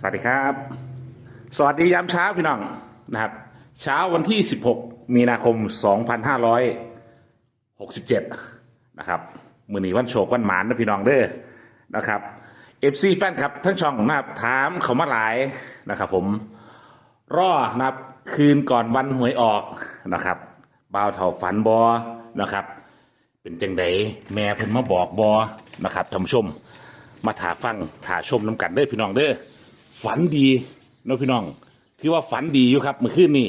สวัสดีครับ สวัสดียามเช้าพี่น้องนะครับ เช้าวันที่ 16 มีนาคม 2567 นะครับ มือนีวันโชควันหมานนะพี่น้องเด้อนะครับ FC แฟนครับทั้งช่องนะครับถามเขามาหลายนะครับผมรอนะครับคืนก่อนวันหวยออกนะครับบ่าวเท่าฝันบอนะครับ เป็นจังไดแม่เพิ่นมาบอกบอนะครับท่านผู้ชม มาถาฟังถาชมน้ำกันเด้อพี่น้องเด้อ ฝันดีเนาะพี่น้อง คือว่าฝันดีอยู่ครับเมื่อคืนนี้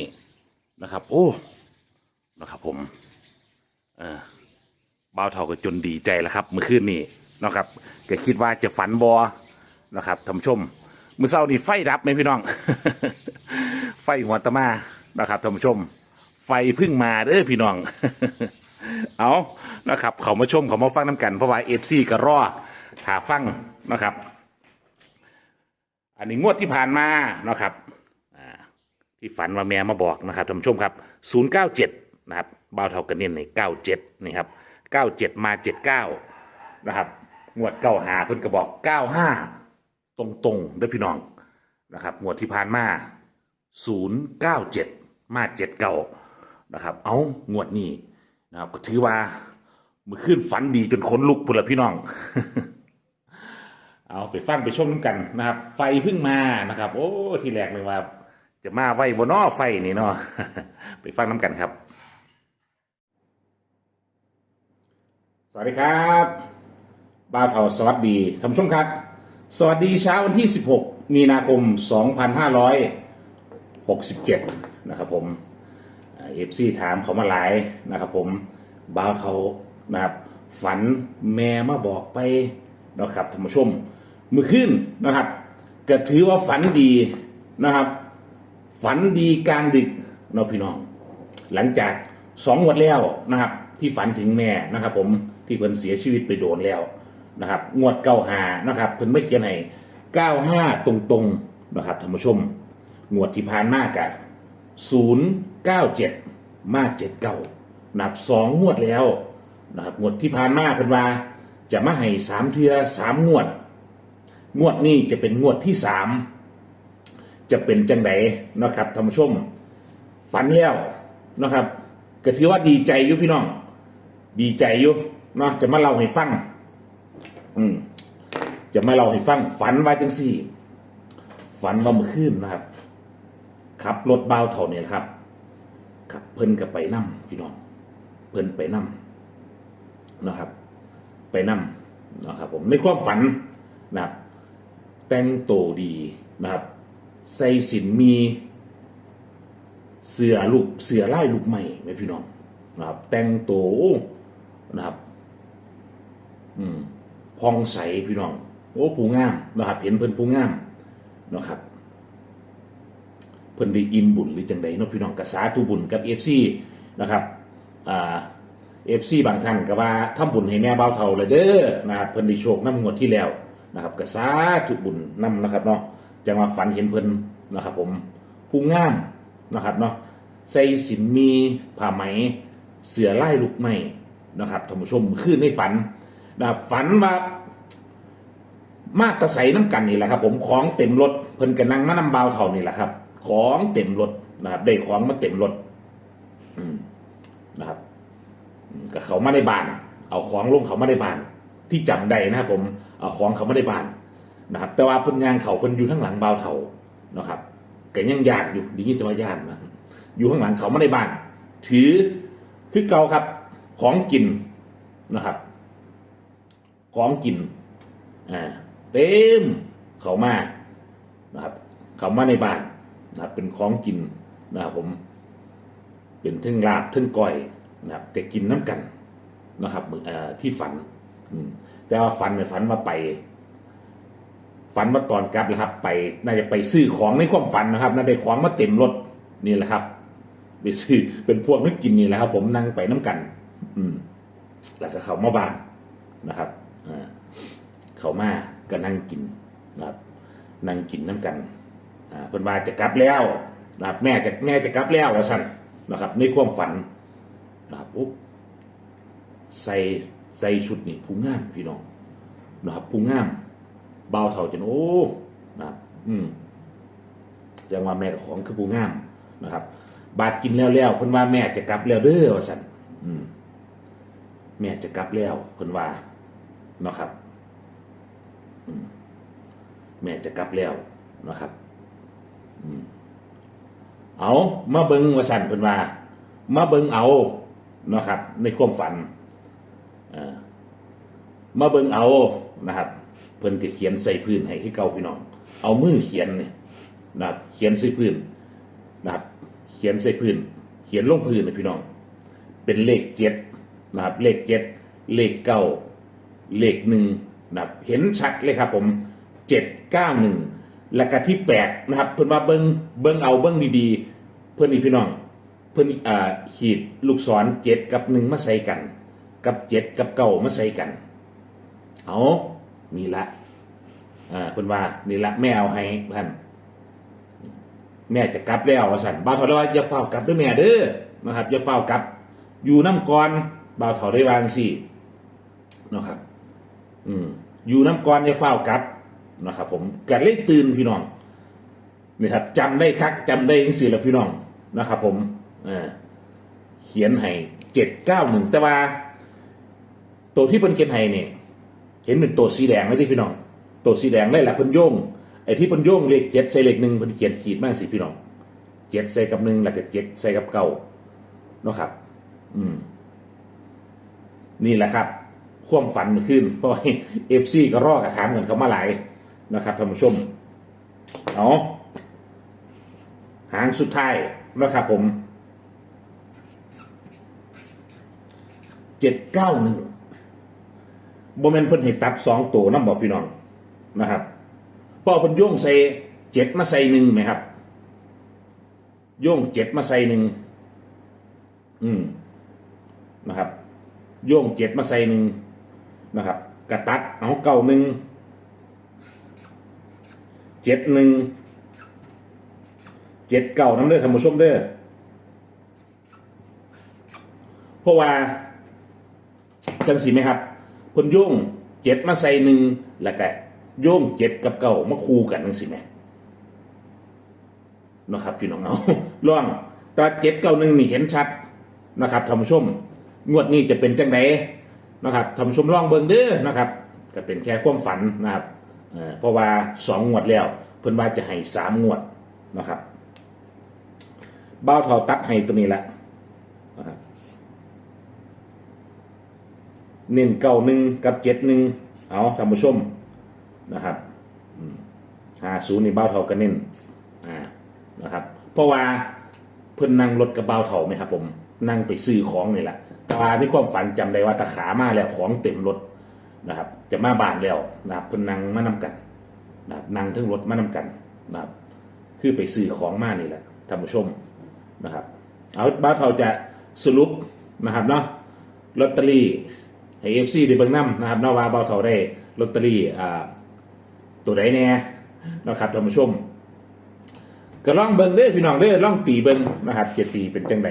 นะครับ โอ้นะครับ ผมเออบ่าวเท่าก็จนดีใจแล้วครับ เมื่อคืนนี้นะครับก็คิดว่าจะฝันบอนะครับท่านผู้ชมเมื่อเช้านี้ไฟดับไหมพี่น้อง ไฟหัวตะมานะครับท่านผู้ชม ไฟพึ่งมาเด้อพี่น้อง เอานะครับ เขามาชมเขามาฟังน้ำกันเพราะว่าเอฟซีก็รอถาฟังนะครับ อันนี้งวดที่ผ่านมานะครับที่ฝันว่าแม่มาบอกนะครับท่านผู้ชมครับ 097 นะครับบ่าวเท่ากันเน้นใน97 นี่ครับ 97 มา 79 นะครับ งวดเก้าหาเพิ่นก็บอก 95 ตรงๆด้อพี่น้องนะครับ งวดที่ผ่านมา 097 มา 79 นะครับ เอางวดนี้นะครับก็ถือว่ามือขึ้นฝันดีจนขนลุกพุ่นละพี่น้อง เอาไปฟังไปชมน้ำกันนะครับ ไฟเพิ่งมานะครับ โอ้ทีแรกเลยว่า จะมาไว้บนนอไฟนี่เนาะไปฟังน้ำกันครับ สวัสดีครับบ้าเผาสวัสดีท่านผู้ชมครับ สวัสดีเช้าวันที่ 16 มีนาคม 2567 นะครับผมเอฟซีถามเขามาหลายนะครับผมบ้าเทานะครับฝันแม่มาบอกไปนะครับท่านผู้ชม มือขึ้นนะครับก็ถือว่าฝันดีนะครับ ฝันดีกลางดึกเนาะพี่น้อง หลังจากสองวันแล้วนะครับ ที่ฝันถึงแม่นะครับ ผมที่เพิ่นเสียชีวิตไปโดนแล้วนะครับ งวดเก้าหานะครับเพิ่นไม่เขียนให้เก้าห้าตรงๆนะครับท่านผู้ชม งวดที่ผ่านมากะศูนย์เก้าเจ็ดมาเจ็ดเก้านับสองงวดแล้วนะครับงวดที่ผ่านมาเพิ่นว่าจะมาให้สามเทือสามงวด งวดนี้จะเป็นงวดที่สามจะเป็นจังไดนะครับท่านผู้ชมฝันแล้วนะครับก็ถือว่าดีใจอยู่พี่น้อง ดีใจอยู่เนาะจะมาเล่าให้ฟังอืมจะมาเล่าให้ฟัง ฝันว่าจังสี่ ฝันว่าเมื่อคืนนะครับขับรถเบาเท่าเนี่ยครับขับเพิ่นกับไปนั่พี่น้อง เพิ่นไปนั่นะครับ ไปนั่นะครับ ผมในความฝันนะครับ แต่งโตดีนะครับ ใส่สินมีเสือลูกเสือไล่ลูกใหม่ไหมพี่น้องนะครับ แต่งโตนะครับ อืมพองใสพี่น้อง โอ้ผู้งามนะครับ เห็นเพิ่นผู้งามนะครับเพิ่นได้อิ่มบุญหรือจังใดเนาะพี่น้องกษาทุบุญกับเอฟซีนะครับอ่าเอฟซีบางท่านก็ว่าทำบุญให้แม่เบาเท่าเลยเด้อนะครับเพิ่นได้โชคน้ำงวดที่แล้ว นะครับกษาทุบุญนำนะครับเนาะจังว่าฝันเห็นเพิ่นนะครับ ผมผู้งามนะครับเนาะใส่สินมีผ้าไหม เสือไล่ลูกไม้นะครับท่านผู้ชมขึ้นในฝันนะฝันว่ามาตะใสน้ำกันนี่แหละครับ ผมของเต็มรถเพิ่นกันนั่งมานำเบาเท่านี่แหละครับ ของเต็มรถนะครับ ได้ของมาเต็มรถนะครับก็เขามาได้บาน เอาของลงเขามาได้บาน ที่จำได้นะครับผมเอาของเขาไมาได้บานนะครับ แต่ว่าเพิ่นยางเขาเพิ่นอยู่ข้างหลังเบาวเท่านะครับก็ยังยานอยู่ดีนี้จะมาย่านนะอยู่ข้างหลังเขาไมาได้บาน ถือคือเก่าครับ ของกินนะครับ ของกินอ่าเต็มเขามานะครับ เขามาในบ้านนะครับ เป็นของกินนะครับผม เป็นทึ่งลาบทึ่งก้อยนะครับแต่กินน้ำกันนะครับเอ่อที่ฝัน อืม แต่ว่าฝันเนี่ยฝันว่าไป ฝันว่าตอนกลับแล้วครับ ไปน่าจะไปซื้อของในความฝันนะครับน่าได้ของมาเต็มรถนี่แหละครับไปซื้อเป็นพวกนึกกินนี่แหละครับ ผมนั่งไปน้ำกัน อืม แล้วก็เขามาบ้านนะครับอ่าเขามาก็นั่งกินนะครับ นั่งกินน้ำกัน อ่าเพิ่นว่าจะกลับแล้วนะครับแม่จะแม่จะกลับแล้วว่าสั่นนะครับ ในความฝันนะครับอุ๊บใส่ ใส่ชุดนี่ผู้งามพี่น้องนะครับผู้งามเบาเท่าจนโอ้นะครับอืมยังว่าแม่ของคือผู้งามนะครับ บาดกินแล้วแล้วเพิ่นว่าแม่จะกลับแล้วเด้อว่าซั่นอืมแม่จะกลับแล้วเพิ่นว่านะครับอืมแม่จะกลับแล้วนะครับอืมเอามาเบิงว่าสันเพิ่นว่ามาเบิงเอานะครับ ในความฝัน มาเบิงเอานะครับ เพิ่นจะเขียนใส่พื้นให้ที่เก่าพี่น้อง เอามือเขียนเนี่ยนะครับ เขียนใส่พื้นนะครับ เขียนใส่พื้น เขียนลงพื้นนะพี่น้อง เป็นเลขเจ็ดนะครับ เลขเจ็ดเลขเก้าเลขหนึ่งนะครับ เห็นชัดเลยครับผมเจ็ดเก้าหนึ่งแล้วก็ที่แปดนะครับ เพิ่นว่าเบิ้งเบิ้งเอาเบิ้งดีๆ เพื่อนอีพี่น้อง เพื่อนอ่าขีดลูกศรเจ็ดกับหนึ่งมาใส่กัน กับเจ็ดกับเก้ามาใส่กัน เอานี่ละอ่าเพิ่นว่านี่ละแม่เอาให้ท่านแม่จะกลับแล้วสันบ่าวเถาได้ว่าอย่าเฝ้ากลับด้วยแม่เด้อนะครับอย่าเฝ้ากลับ อยู่น้ำกรบ่าวเถาได้วางสินะครับ อืมอยู่น้ำกรอย่าเฝ้ากลับนะครับ ผมกัเลยตื่นพี่น้องนี่ครับจำได้คักจำได้ยังสี่ละพี่น้องนะครับ ผมเออเขียนให้เจ็ดเก้าหนึ่งแต่ว่า ตัวที่เพิ่นเขียนให้เนี่ยเห็นเป็นตัวสีแดงเลยที่พี่น้อง ตัวสีแดงได้แหละเพิ่นโยงไอ้ที่เพิ่นโยงเลขเจ็ดใส่เลขหนึ่งเพิ่นเขียนขีดมากสิพี่น้องเจ็ดใส่กับหนึ่งแล้วก็เจ็ดใส่กับเก้าเนาะครับ อืม นี่แหละครับ ความฝันมันขึ้นเพราะเอฟซีก็รอกระถามกันเขามาหลายนะครับท่านผู้ชมเอาหางสุดท้ายนะครับผมเจ็ดเก้าหนึ่ง โมเมนเพิ่นให้ตัดสองตัวน้ำบอกพี่น้องนะครับพ่อเพิ่นโย่งใส่เจ็ดมาใส่หนึ่งไหมครับ โย่งเจ็ดมาใส่หนึ่งอืมนะครับ โย่งเจ็ดมาใส่หนึ่งนะครับกระตัดเอาเก้าหนึ่งเจ็ดหนึ่งเจ็ดเก้าน้ำเด้อท่านผู้ชมเด้อเพราะว่าจังสิไหมครับ พิ่นโยงเจ็ดมาใส่หนึ่งแล้วก็โยงเจ็ดกับเก่ามาคู่กันจังสิไหมเนะครับพี่น้องเอาล่องตาเจ็ดเก้าหนึ่งนี่เห็นชัดนะครับท่านผู้ชม งวดนี้จะเป็นจังไดนะครับท่านผู้ชมล่องเบิ่งเด้อนะครับก็เป็นแค่ความฝันนะครับเพราะว่าสองงวดแล้ว เพิ่นว่าจะให้สามงวดนะครับเบ้าเท่าตัดให้ตัวนี้แหละนะครับ หนึ่งเก้าหนึ่งกับเจ็ดหนึ่งเอาท่านผู้ชมนะครับห้าศูนย์นี่เบ้าเท่ากันเน้นอ่านะครับ เพราะว่าเพิ่นนั่งรถกับเบ้าเท่าไหมครับผมนั่งไปซื้อของนี่แหละแต่ว่าในความฝันจำได้ว่าตะขามาแล้วของเต็มรถนะครับ จะมาบานแล้วนะครับเพิ่นนั่งมานำกันนะครับนั่งทั้งรถมานำกันนะครับ คือไปซื้อของมานี่แหละท่านผู้ชมนะครับ เอาบ้าวเท่าจะสรุปนะครับเนาะลอตเตอรี่ ให้เอฟซีได้เบิ่งน้ำนะครับนาวาเบาเท่าได้ลอตเตอรี่อ่าตัวใดแน่นะครับท่านผู้ชมก็ล่องเบิ่งเด้อพี่น้องเด้อล่องตีเบิ่งนะครับเจ็ดตีเป็นจังได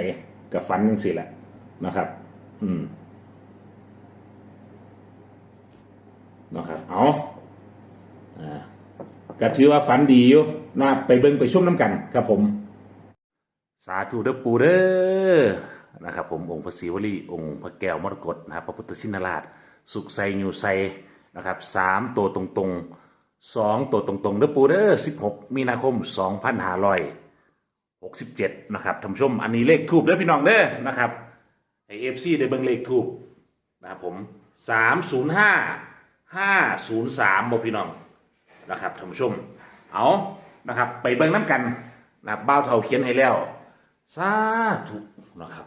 กับฟันจังสี่แหละนะครับ อืมนะครับเอาอ่าก็ถือว่าฝันดีอยู่นะไปเบิ่งไปชุ่มน้ำกันครับผม สาธุเด้อปูเด้อ นะครับผมองค์พระศิวลีองค์พระแก้วมรกตนะครับพระพุทธชินราช สุขไซยูไซนะครับสามตัวตรงๆสองตัวตรงๆเด้อปูเด้อสิบหกมีนาคมสองพันห้าร้อยหกสิบเจ็ดนะครับท่านผู้ชมอันนี้เลขทูบเด้อพี่น้องเด้อนะครับไอเอฟซีได้เบิ่งเลขทูบนะครับผมสามศูนย์ห้าห้าศูนย์สามบอกพี่น้องนะครับท่านผู้ชมเอานะครับไปเบิ่งน้ำกันนะบบ้าวเท่าเขียนให้แล้ว สาธุนะครับ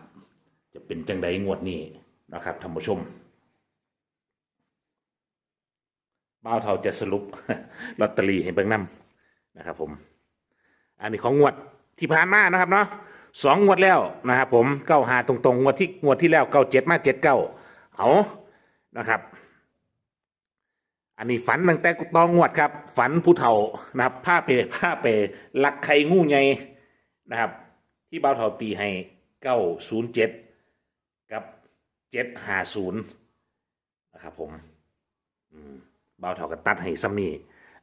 จะเป็นจังใดงวดนี้นะครับท่านผู้ชมบ้าวเท่าจะสรุปลอตเตอรี่ให้เบิ่งนำนะครับผม อันนี้ของงวดที่ผ่านมานะครับเนาะสองงวดแล้วนะครับผมเก้าหาตรงๆงวดที่งวดที่แล้วเก้าเจ็ดมาเจ็ดเก้าเอานะครับอันนี้ฝันตั้งแต่ตองงวดครับ ฝันผู้เฒ่านะครับผ้าเปผ้าเปลักไข่งูใหญ่นะครับ ที่เบาเท่าตีให้เก้าศูนย์เจ็ด กับเจ็ดห้าศูนย์นะครับผมอืมเบาเท่ากับตัดให้ซัมนี่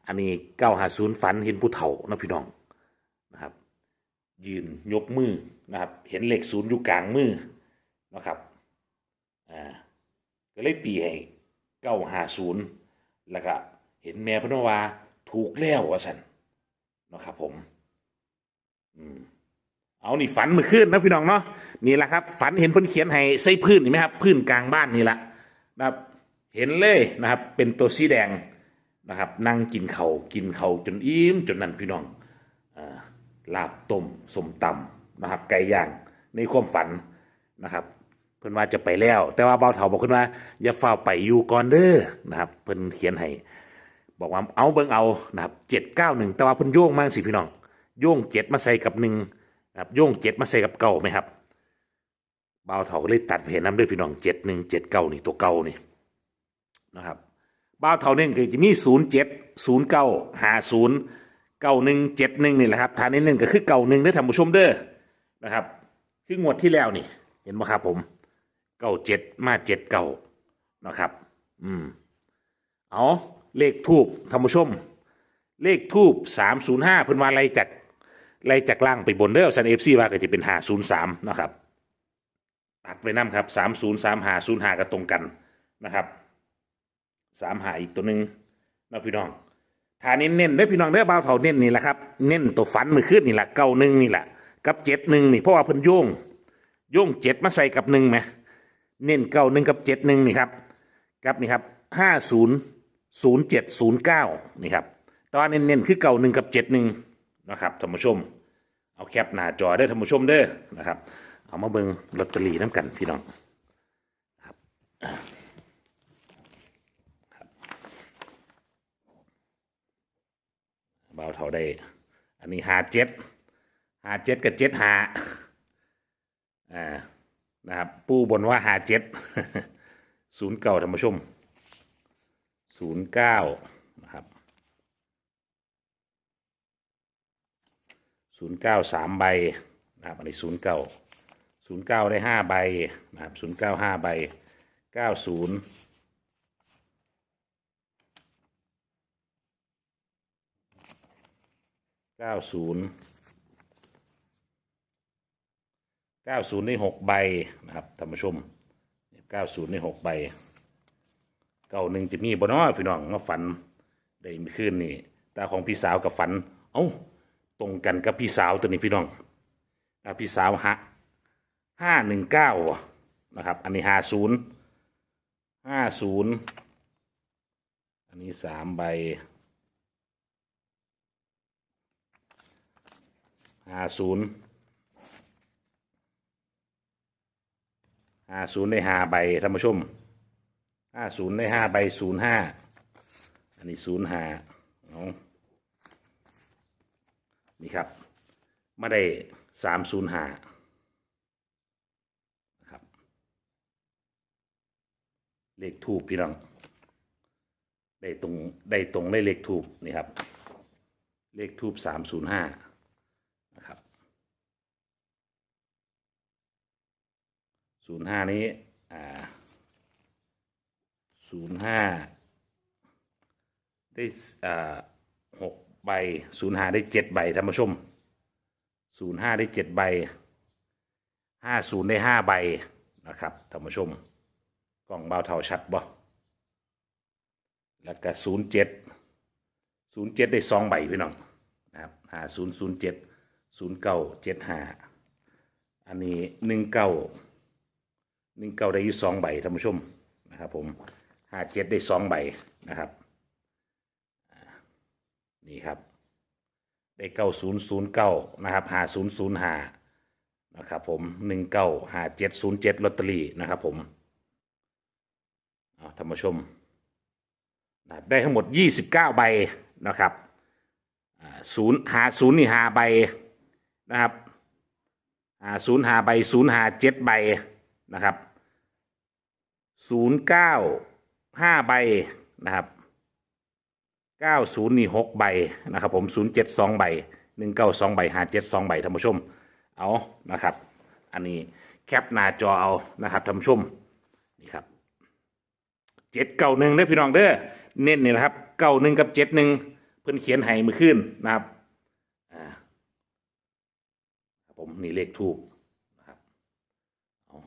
อันนี้เก้าห้าศูนย์ฝันเห็นผู้เฒ่านะพี่น้องนะครับ ยืนยกมือนะครับ เห็นเหลขศูนย์อยู่กลางมือนะครับอ่าก็เลยตีให้เก้าห้าศูนย์แล้วก็เห็นแม่พนวาถูกแล้วว่าสันนะครับผม อืม เอานี่ฝันเมื่อคืนนะพี่น้องเนาะนี่แหละครับ ฝันเห็นเพิ่นเขียนให้ใส่พื้นนี่ไหมครับพื้นกลางบ้านนี่แหละนะครับเห็นเลยนะครับ เป็นตัวสีแดงนะครับ นั่งกินเขากินเขาจนอิ่มจนนั่นพี่น้องอลาบต้มสมตำนะครับ ไก่ย่างในความฝันนะครับ เพิ่นว่าจะไปแล้ว แต่ว่าเบาเถาบอกเพิ่นว่า อย่าเฝ้าไปอยู่ก่อนเด้อนะครับ เพิ่นเขียนให้บอกว่าเอาเบิ่งเอานะครับเจ็ดเก้าหนึ่งแต่ว่าเพิ่นโยงมากสิพี่น้องโยงเจ็ดมาใส่กับหนึ่ง นะครับโยงเจ็ดมาใส่กับเก่าไหมครับบ่าวเถาก็เลยตัดไปเห็นน้ำด้วยพี่น้องเจ็ดหนึ่งเจ็ดเก้านี่ตัวเก่านี่นะครับบ่าวเถาเนี่ยคือจะมีศูนย์เจ็ดศูนย์เก้าหาศูนย์เก้าหนึ่งเจ็ดหนึ่งนี่แหละครับฐานนี้หนึ่งก็คือเก่าหนึ่งได้ท่านผู้ชมเด้อนะครับ คืองวดที่แล้วนี่ เห็นไหมครับผมเก้าเจ็ดมาเจ็ดเก้านะครับ อืมเอาเลขทูบท่านผู้ชม เลขทูบสามศูนย์ห้าเพิ่นว่าไล่จาก ไล่จากล่างไปบนเด้อสันเอฟซีว่าก็จะเป็นหาศูนย์สามนะครับตัดไปน้ำครับสามศูนย์สามหาศูนย์หาก็ตรงกันนะครับสามหาอีกตัวหนึ่งนะพี่น้องฐานนี้เน้นได้อพี่น้องเด้อบ่าวเท่าเน้นนี่แหละครับเน้นตัวฟันมือขึ้นนี่แหละเก้าหนึ่งนี่แหละกับเจ็ดหนึ่งนี่เพราะว่าเพิ่นโยงโยงเจ็ดมาใส่กับหนึ่งไหมเน้นเก้าหนึ่งกับเจ็ดหนึ่งนี่ครับกับนี่ครับห้าศูนย์ศูนย์เจ็ดศูนย์เก้านี่ครับแตอนเน้นๆคือเก่าหนึ่งกับเจ็ดหนึ่ง นะครับท่านผู้ชม เอาแคปหน้าจอได้ท่านผู้ชมเด้อนะครับ เอามาเบิ่งลอตเตอรี่น้ำกันพี่น้องครับครับเบาเท่าได้ อันนี้หาเจ็ดหาเจ็ดกับเจ็ดหาอ่านะครับ ปูบนว่าหาเจ็ดศูนย์เก้าท่านผู้ชมศูนย์เก้านะครับ ศูนย์เก้าสามใบนะครับอันนี้ศูนย์เก้าศูนย์เก้าได้ห้าใบนะครับศูนย์เก้าห้าใบเก้าศูนย์เก้าศูนย์เก้าศูนย์ได้หกใบนะครับท่านผู้ชมเก้าศูนย์ในหกใบเก้าหนึ่งจะมีบ่เน้อพี่น้องมาฝันได้เมื่อคืนนี่ตาของพี่สาวกับฝัน เอ้า ตรงกันกับพี่สาวตัวนี้พี่น้องอ่าพี่สาวฮะห้าหนึ่งเก้านะครับ อันนี้ห้าศูนย์ห้าศูนย์อันนี้สามใบห้าศูนย์ห้าศูนย์ได้ห้าใบท่านผู้ชมห้าศูนย์ได้ห้าใบศูนย์ห้าอันนี้ศูนย์ห้าเอา นี่ครับมาได้สามศูนย์ห้านะครับ เลขทูบพี่น้อง ได้ตรงได้ตรงได้เลขทูบนี่ครับ เลขทูบสามศูนย์ห้านะครับศูนย์ห้านี้อ่าศูนย์ห้าได้อ่า ใบศูนย์ห้าได้เจ็ดใบท่านผู้ชมศูนย์ห้าได้เจ็ดใบห้าศูนย์ได้ห้าใบนะครับท่านผู้ชมกล่องเบาเท่าชัดบ่แล้วก็ศูนย์เจ็ดศูนย์เจ็ดได้สองใบพี่น้องนะครับห้าศูนย์ศูนย์เจ็ดศูนย์เก้าเจ็ดห้าอันนี้หนึ่งเก้าหนึ่งเก้าได้อยู่สองใบท่านผู้ชมนะครับผมห้าเจ็ดได้สองใบนะครับ นี่ครับ ได้เก้าศูนย์ศูนย์เก้านะครับห้าศูนย์ศูนย์ห้านะครับผมหนึ่งเก้าห้าเจ็ดศูนย์เจ็ดลอตเตอรี่นะครับผมเอาท่านผู้ชมนะได้ทั้งหมดยี่สิบเก้าใบนะครับศูนย์หาศูนย์นี่หาใบนะครับหาศูนย์หาใบศูนย์หาเจ็ดใบนะครับศูนย์เก้าห้าใบนะครับ เก้าศูนย์นี่หกใบนะครับผมศูนย์เจ็ดสองใบหนึ่งเก้าสองใบหาเจ็ดสองใบท่านผู้ชม เอานะครับ อันนี้แคปหน้าจอเอานะครับท่านผู้ชมนี่ครับเจ็ดเก้าหนึ่งได้อพี่น้องเด้อเน้นนี่แหละครับเก้าหนึ่งกับเจ็ดหนึ่งพิ่นเขียนให้มือขึ้นนะครับอ่าผมนี่เลขทูบนะครับ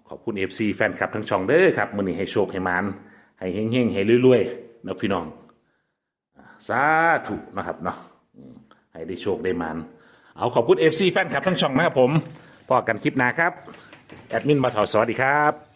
ขอบคุณ FC แฟนคลับทั้งช่องเด้อครับมือนี้ให้โชคให้มานให้เฮงๆให้รวยๆนะพี่น้อง สาธุนะครับเนาะให้ได้โชคได้มัน เอาขอบคุณ FC แฟนคลับทั้งช่องนะครับผมพอกันคลิปหน้าครับ แอดมินมาถอดสวัสดีครับ